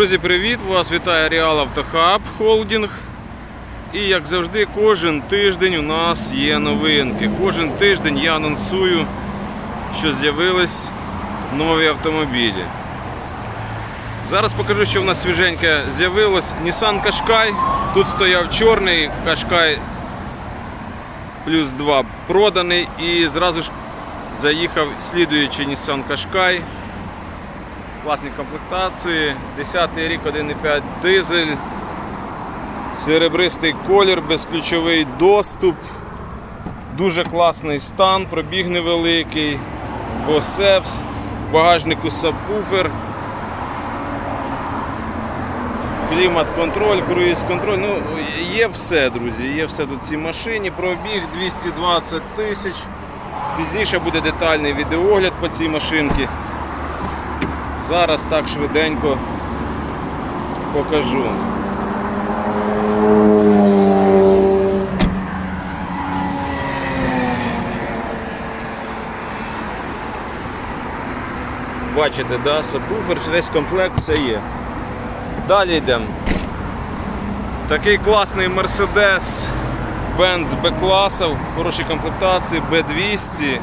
Друзі, привіт! Вас вітає Реал Автохаб Холдінг. І як завжди, кожен тиждень у нас є новинки. Кожен тиждень я анонсую, що з'явились нові автомобілі. Зараз покажу, що в нас свіженьке з'явилось Nissan Qashqai. Тут стояв чорний Qashqai плюс 2 проданий і зразу ж заїхав слідуючий Nissan Qashqai. Класні комплектації, 10 й рік 1,5 дизель, серебристий колір, безключовий доступ, дуже класний стан, пробіг невеликий, босепс, багажнику сабвуфер, клімат-контроль, круїз-контроль. Ну, є все, друзі, є все тут в цій машині. Пробіг 220 тисяч. Пізніше буде детальний відеогляд по цій машинці. Зараз так швиденько покажу. Бачите, да, сабвуфер, весь комплект все є. Далі йдемо. Такий класний Mercedes Benz B-класу, хорошій комплектації, B200.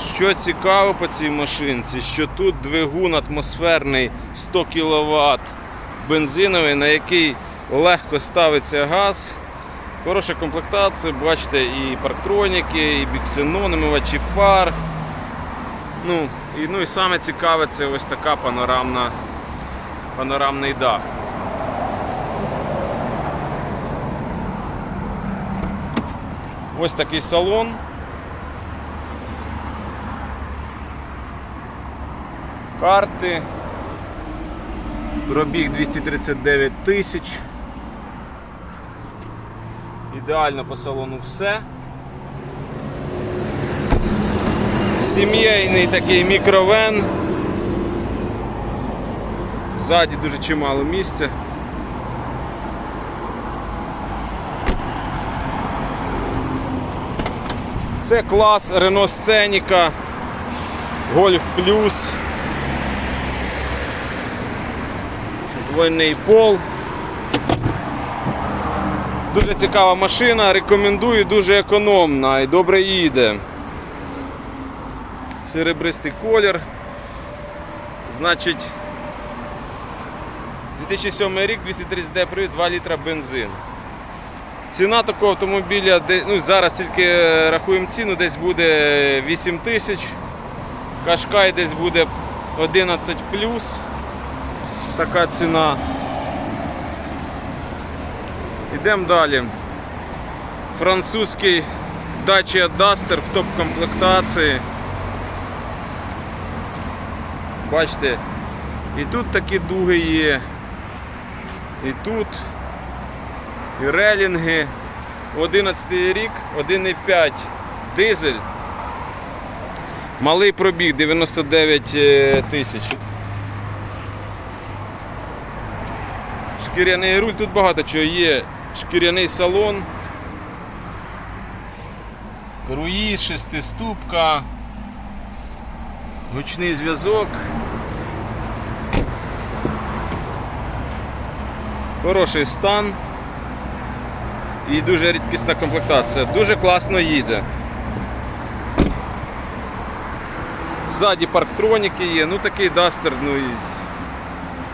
Що цікаво по цій машинці, що тут двигун атмосферний 100 кВт бензиновий, на який легко ставиться газ. Хороша комплектація, бачите, і парктроніки, і біксенон, фар. Ну, і, ну і саме цікаве це ось така панорамна, панорамний дах. Ось такий салон. Карти. Пробіг 239 тисяч. Ідеально по салону все. Сімейний такий мікровен. Ззаді дуже чимало місця. Це клас Renault Сценіка, Golf Plus. Двойний пол. Дуже цікава машина, рекомендую, дуже економна і добре їде. Серебристий колір. Значить 2007 рік 230D привід 2 літра бензин. Ціна такого автомобіля, ну, зараз тільки е, рахуємо ціну, десь буде 8 тисяч. Кашкай десь буде 11 плюс така ціна. Йдемо далі. Французький Dacia Duster в топ-комплектації. Бачите, і тут такі дуги є, і тут, і релінги. 11 рік, 1,5 дизель. Малий пробіг 99 е, тисяч. Шкіряний руль, тут багато чого є. Шкіряний салон. Круїз, шестиступка, гучний зв'язок. Хороший стан і дуже рідкісна комплектація. Дуже класно їде. Ззаді парктроніки є, ну такий дастер, ну і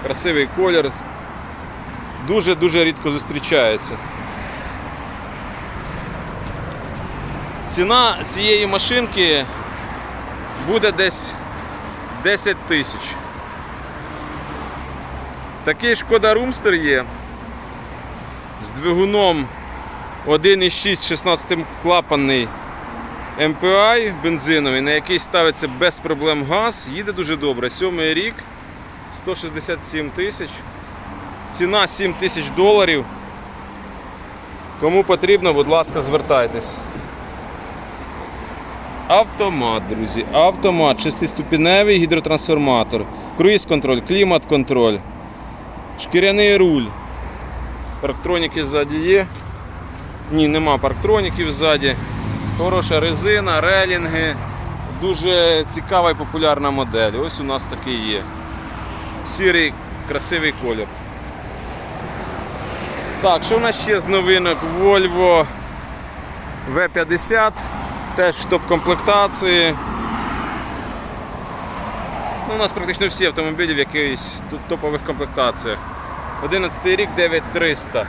красивий колір дуже-дуже рідко зустрічається. Ціна цієї машинки буде десь 10 тисяч. Такий шкода Румстер є з двигуном 1,6 16 клапанний MPI бензиновий, на який ставиться без проблем газ, їде дуже добре. Сьомий рік, 167 тисяч. Ціна 7 тисяч доларів. Кому потрібно, будь ласка, звертайтесь. Автомат, друзі. Автомат, шестиступіневий гідротрансформатор, круїз-контроль, клімат-контроль, шкіряний руль. Парктроніки ззаді є. Ні, нема парктроніків ззаді. Хороша резина, релінги. Дуже цікава і популярна модель. Ось у нас такий є. Сірий красивий колір. Так, що в нас ще з новинок? Volvo V50, теж в топ-комплектації. Ну, у нас практично всі автомобілі в якихось топових комплектаціях. 11 рік 9300.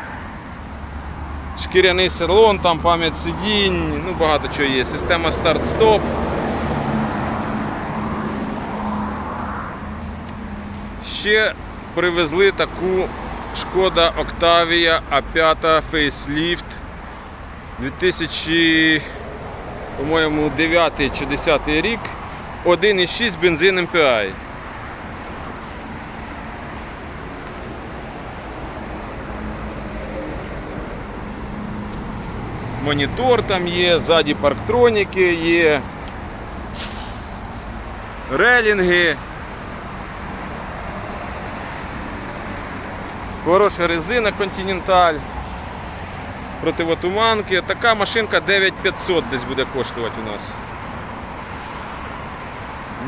Шкіряний салон, там пам'ять сидінь, ну багато чого є. Система старт-стоп. Ще привезли таку Шкода Octavia A5 Facelift 2000, по-моєму, 9 чи 10 рік. 1,6 бензин MPI. Монітор там є, ззаді парктроніки є, релінги. Хороша резина Continental. Противотуманки. Така машинка 9500 десь буде коштувати у нас.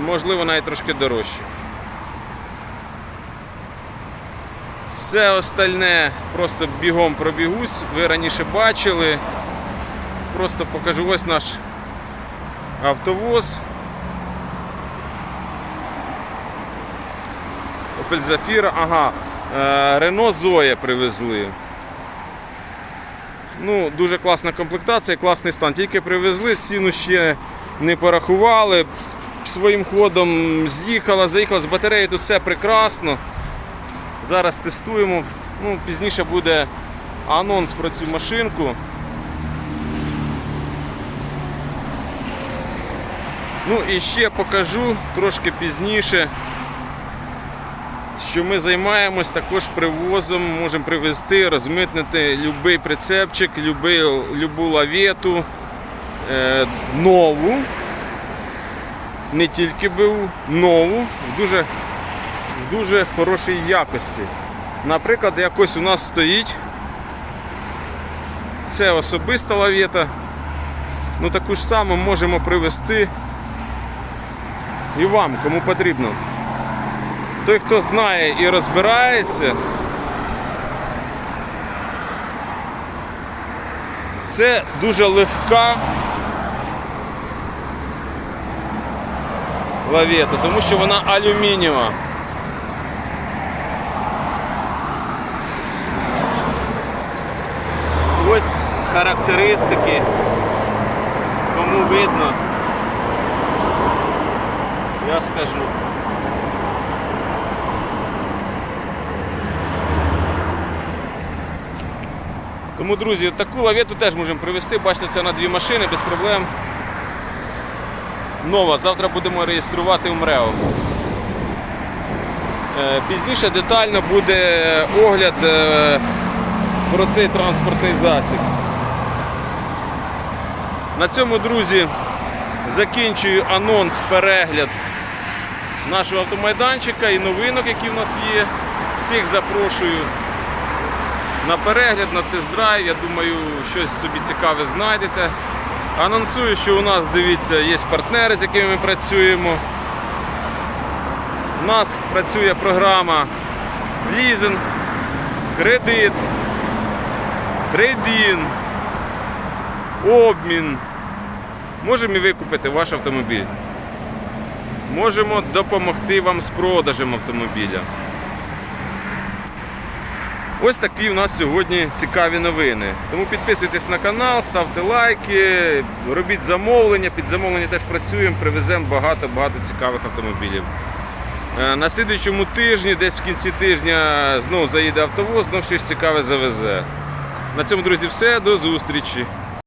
Можливо, навіть трошки дорожче. Все остальне просто бігом пробігусь. Ви раніше бачили. Просто покажу ось наш автовоз. Opel Zafira, ага, е, Renault Zoe привезли. Ну, дуже класна комплектація, класний стан. Тільки привезли, ціну ще не порахували. Своїм ходом з'їхала, заїхала з батареї, тут все прекрасно. Зараз тестуємо. Ну, пізніше буде анонс про цю машинку. Ну і ще покажу трошки пізніше, що ми займаємось також привозом, можемо привезти, розмитнити будь-який прицепчик, любу лавету е, нову, не тільки БУ, нову, в дуже, в дуже хорошій якості. Наприклад, якось у нас стоїть це особиста лавета. Ну таку ж саму можемо привезти і вам, кому потрібно. Той, хто знає і розбирається, це дуже легка лавета, тому що вона алюмінієва. Ось характеристики, кому видно, я скажу. Тому, друзі, таку лавету теж можемо привезти. Бачите, це на дві машини без проблем. Нова. Завтра будемо реєструвати в МРЕО. Е, Пізніше детально буде огляд е, про цей транспортний засіб. На цьому, друзі, закінчую анонс, перегляд нашого автомайданчика і новинок, які в нас є. Всіх запрошую на перегляд, на тест-драйв. Я думаю, щось собі цікаве знайдете. Анонсую, що у нас, дивіться, є партнери, з якими ми працюємо. У нас працює програма лізинг, кредит, трейдін, обмін. Можемо і викупити ваш автомобіль. Можемо допомогти вам з продажем автомобіля. Ось такі у нас сьогодні цікаві новини. Тому підписуйтесь на канал, ставте лайки, робіть замовлення. Під замовлення теж працюємо, привеземо багато-багато цікавих автомобілів. Е, На слідуючому тижні, десь в кінці тижня, знову заїде автовоз, знову щось цікаве завезе. На цьому, друзі, все. До зустрічі!